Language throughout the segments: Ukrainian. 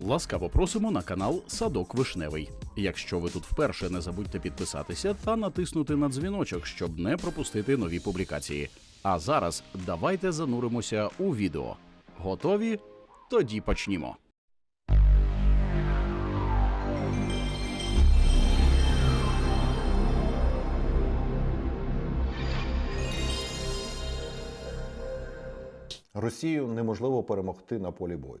Ласкаво просимо на канал Садок Вишневий. Якщо ви тут вперше, не забудьте підписатися та натиснути на дзвіночок, щоб не пропустити нові публікації. А зараз давайте зануримося у відео. Готові? Тоді почнімо. Росію неможливо перемогти на полі бою.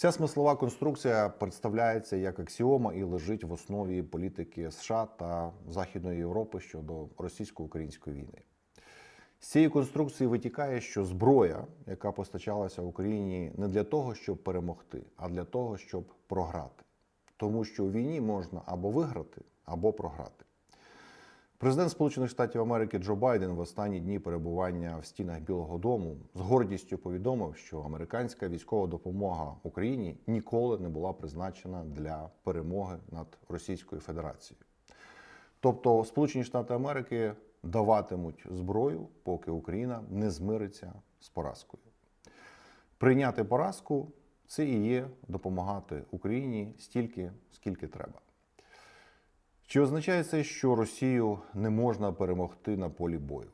Ця смислова конструкція представляється як аксіома і лежить в основі політики США та Західної Європи щодо російсько-української війни. З цієї конструкції витікає, що зброя, яка постачалася Україні не для того, щоб перемогти, а для того, щоб програти. Тому що у війні можна або виграти, або програти. Президент Сполучених Штатів Америки Джо Байден в останні дні перебування в стінах Білого Дому з гордістю повідомив, що американська військова допомога Україні ніколи не була призначена для перемоги над Російською Федерацією. Тобто Сполучені Штати Америки даватимуть зброю, поки Україна не змириться з поразкою. Прийняти поразку це і є допомагати Україні стільки, скільки треба. Чи означає це, що Росію не можна перемогти на полі бою?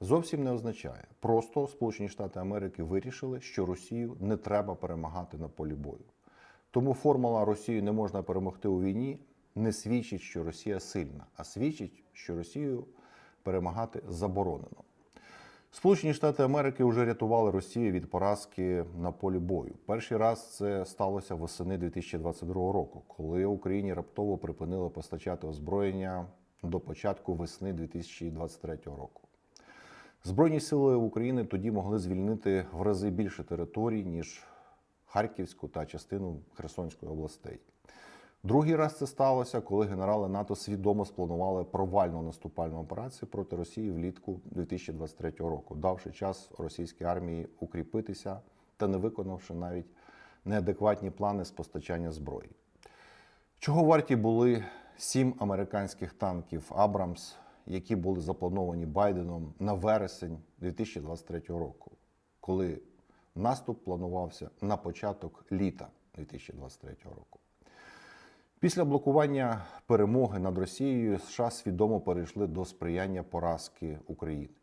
Зовсім не означає. Просто Сполучені Штати Америки вирішили, що Росію не треба перемагати на полі бою. Тому формула Росію не можна перемогти у війні не свідчить, що Росія сильна, а свідчить, що Росію перемагати заборонено. Сполучені Штати Америки вже рятували Росію від поразки на полі бою. Перший раз це сталося восени 2022 року, коли Україні раптово припинили постачати озброєння до початку весни 2023 року. Збройні сили України тоді могли звільнити в рази більше територій, ніж Харківську та частину Херсонської областей. Другий раз це сталося, коли генерали НАТО свідомо спланували провальну наступальну операцію проти Росії влітку 2023 року, давши час російській армії укріпитися та не виконавши навіть неадекватні плани з постачання зброї. Чого варті були сім американських танків Абрамс, які були заплановані Байденом на вересень 2023 року, коли наступ планувався на початок літа 2023 року. Після блокування перемоги над Росією США свідомо перейшли до сприяння поразки України.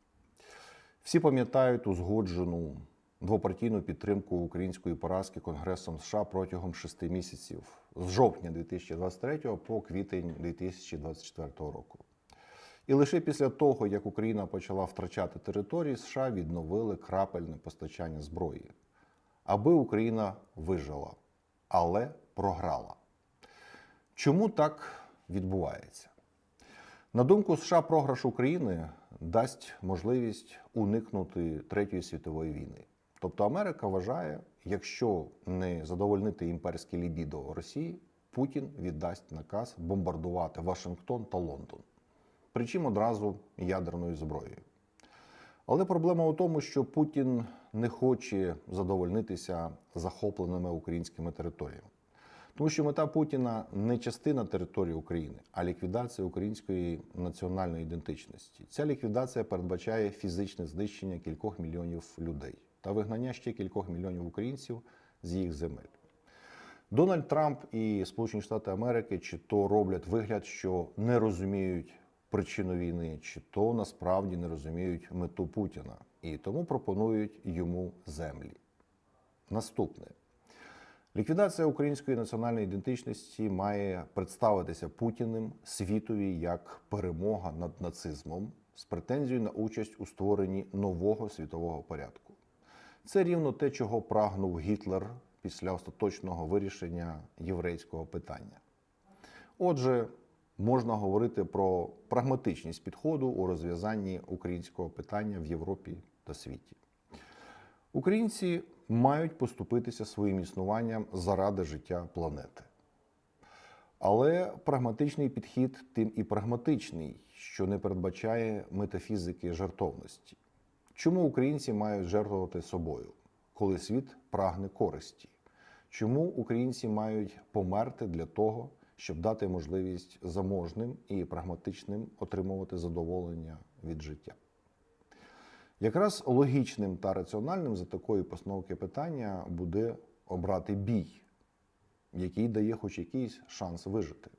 Всі пам'ятають узгоджену двопартійну підтримку української поразки Конгресом США протягом шести місяців з жовтня 2023 по квітень 2024 року. І лише після того, як Україна почала втрачати території, США відновили крапельне постачання зброї, аби Україна вижила, але програла. Чому так відбувається? На думку США, програш України дасть можливість уникнути Третьої світової війни. Тобто Америка вважає, якщо не задовольнити імперське лібідо Росії, Путін віддасть наказ бомбардувати Вашингтон та Лондон, причому одразу ядерною зброєю. Але проблема у тому, що Путін не хоче задовольнитися захопленими українськими територіями. Тому що мета Путіна не частина території України, а ліквідація української національної ідентичності. Ця ліквідація передбачає фізичне знищення кількох мільйонів людей та вигнання ще кількох мільйонів українців з їх земель. Дональд Трамп і Сполучені Штати Америки чи то роблять вигляд, що не розуміють причину війни, чи то насправді не розуміють мету Путіна і тому пропонують йому землі. Наступне. Ліквідація української національної ідентичності має представитися Путіним світові як перемога над нацизмом з претензією на участь у створенні нового світового порядку. Це рівно те, чого прагнув Гітлер після остаточного вирішення єврейського питання. Отже, можна говорити про прагматичність підходу у розв'язанні українського питання в Європі та світі. Українці мають поступитися своїм існуванням заради життя планети. Але прагматичний підхід тим і прагматичний, що не передбачає метафізики жертовності. Чому українці мають жертвувати собою, коли світ прагне користі? Чому українці мають померти для того, щоб дати можливість заможним і прагматичним отримувати задоволення від життя? Якраз логічним та раціональним за такої постановки питання буде обрати бій, який дає хоч якийсь шанс вижити.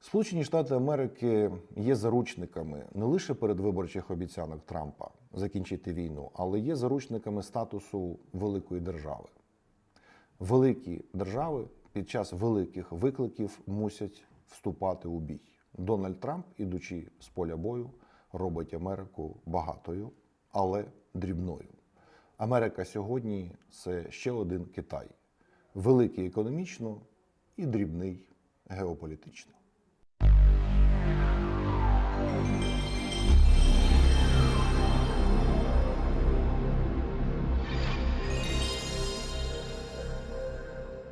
Сполучені Штати Америки є заручниками не лише передвиборчих обіцянок Трампа закінчити війну, але є заручниками статусу великої держави. Великі держави під час великих викликів мусять вступати у бій. Дональд Трамп, ідучи з поля бою, робить Америку багатою, але дрібною. Америка сьогодні це ще один Китай, великий економічно і дрібний геополітично.